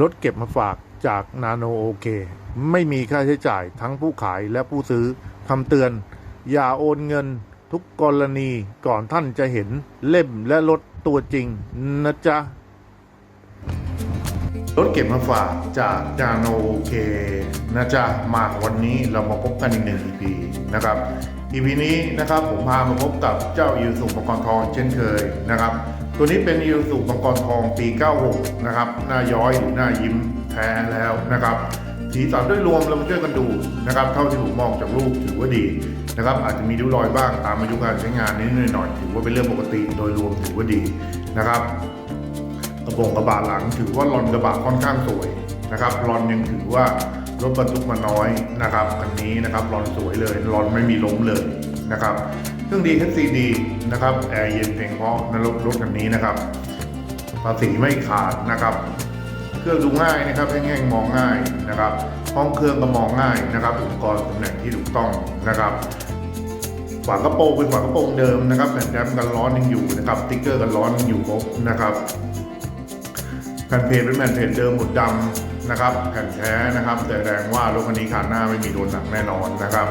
รถเก็บมาฝากจากนาโนโอเค ไม่มีค่าใช้จ่ายทั้งผู้ขายและผู้ซื้อคำเตือน อย่าโอนเงินทุกกรณีก่อนท่านจะเห็นเล่มและรถตัวจริงนะจ๊ะ รถเก็บมาฝากจากจาโนเคนะจ๊ะ มาวันนี้เรามาพบกันอีกหนึ่ง EP นะครับ EP นี้นะครับผมพามาพบกับเจ้ายูสุมังกรทองเช่นเคยนะครับ ตัวนี้เป็นยูสุมังกรทองปี 96 นะครับ หน้าย้อยหน้ายิ้มแท้แล้วนะครับ สีสันด้วยรวมเรามาช่วยกันดูนะครับ เท่าที่ผมมองจากรูปถือว่าดีนะครับ อาจจะมีริ้วรอยบ้างตามอายุการใช้งานนิดหน่อยถือว่าเป็นเรื่องปกติโดยรวมถือว่าดีนะครับกระโปรงกระบะหลังถือว่าลอนกระบะค่อนข้างสวยนะครับลอนยังถือว่ารถบรรทุกมาน้อยนะครับคันนี้นะครับลอนสวยเลยลอนไม่มีล้มเลยนะครับ เครื่องดี HCD นะครับแอร์เย็นเพลงเพราะในรถรถคันนี้นะครับภาษีไม่ขาดนะครับ เครื่องดูง่ายนะครับแห้งมองง่ายนะครับ ห้องเครื่องก็มองง่ายนะครับ อุปกรณ์ตำแหน่งที่ถูกต้องนะครับฝากระโปรงเป็นฝากระโปรงเดิมนะครับแผ่นแรมกันร้อนยังอยู่นะครับติ๊กเกอร์กันร้อนยังอยู่ครบนะครับแผ่นเพจเป็นแผ่นเพจเดิมหมดดำ นะครับแผ่นแท้นะครับแต่แสดงว่ารถคันนี้ขาดหน้าไม่มีโดนหนักแน่นอนนะครับ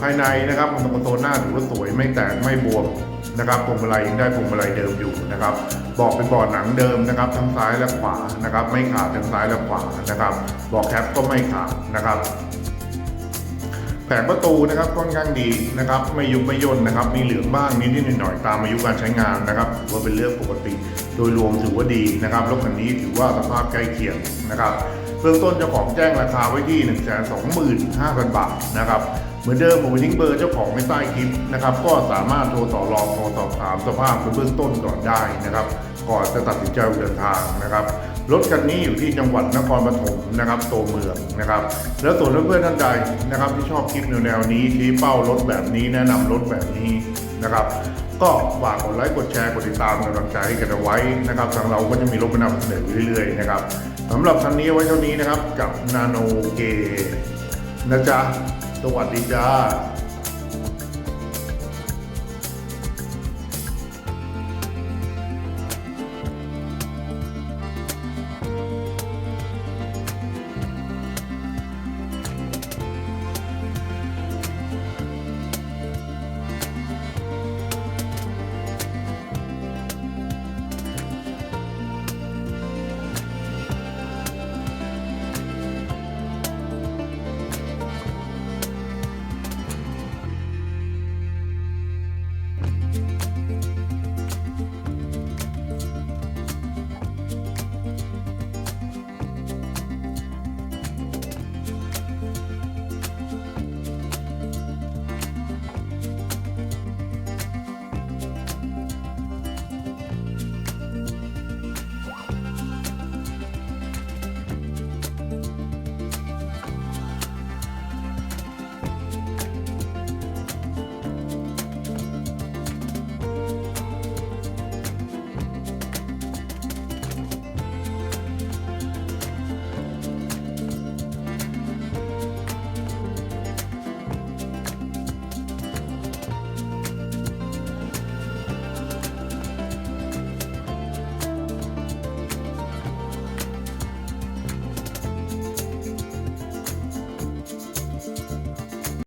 ภายในนะครับคอนโซลหน้าถือว่าสวยไม่แตกไม่บวมนะครับพวงมาลัยยังได้พวงมาลัยเดิมอยู่นะครับบอกเป็นบาะหนังเดิมนะครับ ทั้งซ้ายและขวานะครับ ไม่ขาดทั้งซ้ายและขวานะครับบอกแคปก็ไม่ขาดนะครับแผงประตูนะครับค่อนข้างดีนะครับไม่ยุบไม่ย่นนะครับมีเหลืองบ้างนิดๆหน่อยๆตามอายุการใช้งานนะครับถือว่าเป็นเรื่องปกติ โดยรวมถือว่าดีนะครับรถคันนี้ถือว่าสภาพใกล้เคียงนะครับ เบื้องต้นเจ้าของแจ้งราคาไว้ที่ 1 2 5 0 0 0 บาทนะครับ เหมือนเดิมผมทิ้งเบอร์เจ้าของไว้ใต้คลิปนะครับก็สามารถโทรต่อรองโทรสอบถามสภาพเบื้องต้นก่อนได้นะครับ ก่อนจะตัดสินใจเดินทางนะครับรถคันนี้อยู่ที่จังหวัดนครปฐมนะครับตัวเมืองนะครับ แล้วส่วนเพื่อนๆท่านใดนะครับ ที่ชอบคลิปแนวนี้ชี้เป้ารถแบบนี้แนะนำรถแบบนี้นะครับ ก็ฝากกดไลค์กดแชร์กดติดตามกำลังใจให้กันเอาไว้นะครับทางเราก็จะมีรถมานำเสนอเรื่อยๆนะครับสำหรับคันนี้ไว้เท่านี้นะครับกับนาโนเกนะจ๊ะ สวัสดีจ้า